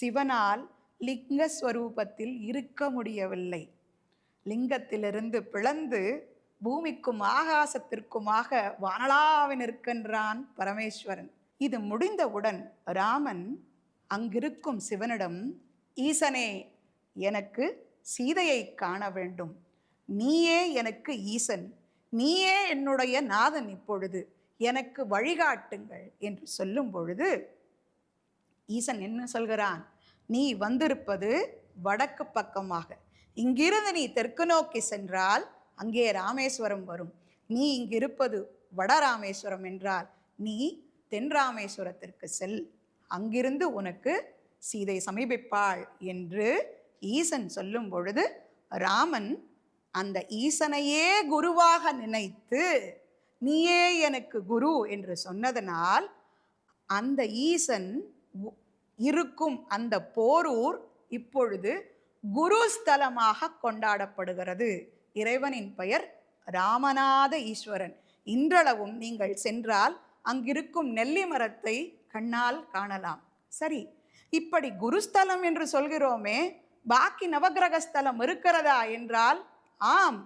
சிவனால் லிங்கஸ்வரூபத்தில் இருக்க முடியவில்லை. லிங்கத்திலிருந்து பிளந்து பூமிக்கும் ஆகாசத்திற்குமாக வானலாவி நிற்கின்றான் பரமேஸ்வரன். இது முடிந்தவுடன் ராமன் அங்கிருக்கும் சிவனிடம் ஈசனே எனக்கு சீதையை காண வேண்டும். நீயே எனக்கு ஈசன். நீயே என்னுடைய நாதன் இப்பொழுது. எனக்கு வழிகாட்டுங்கள் என்று சொல்லும் பொழுது ஈசன் என்ன சொல்கிறான்? நீ வந்திருப்பது வடக்கு பக்கமாக. இங்கிருந்து நீ தெற்கு நோக்கி சென்றால் அங்கே ராமேஸ்வரம் வரும். நீ இங்கிருப்பது வட ராமேஸ்வரம் என்றால் நீ தென் ராமேஸ்வரத்திற்கு செல். அங்கிருந்து உனக்கு சீதை சமீபிப்பாள் என்று ஈசன் சொல்லும் பொழுது ராமன் அந்த ஈசனையே குருவாக நினைத்து நீயே எனக்கு குரு என்று சொன்னதனால் அந்த ஈசன் இருக்கும் அந்த போரூர் இப்பொழுது குருஸ்தலமாக கொண்டாடப்படுகிறது. இறைவனின் பெயர் ராமநாத ஈஸ்வரன். இன்றளவும் நீங்கள் சென்றால் அங்கிருக்கும் நெல்லி மரத்தை கண்ணால் காணலாம். சரி இப்படி குருஸ்தலம் என்று சொல்கிறோமே பாக்கி நவக்கிரக ஸ்தலம் இருக்கிறதா என்றால் ஆம்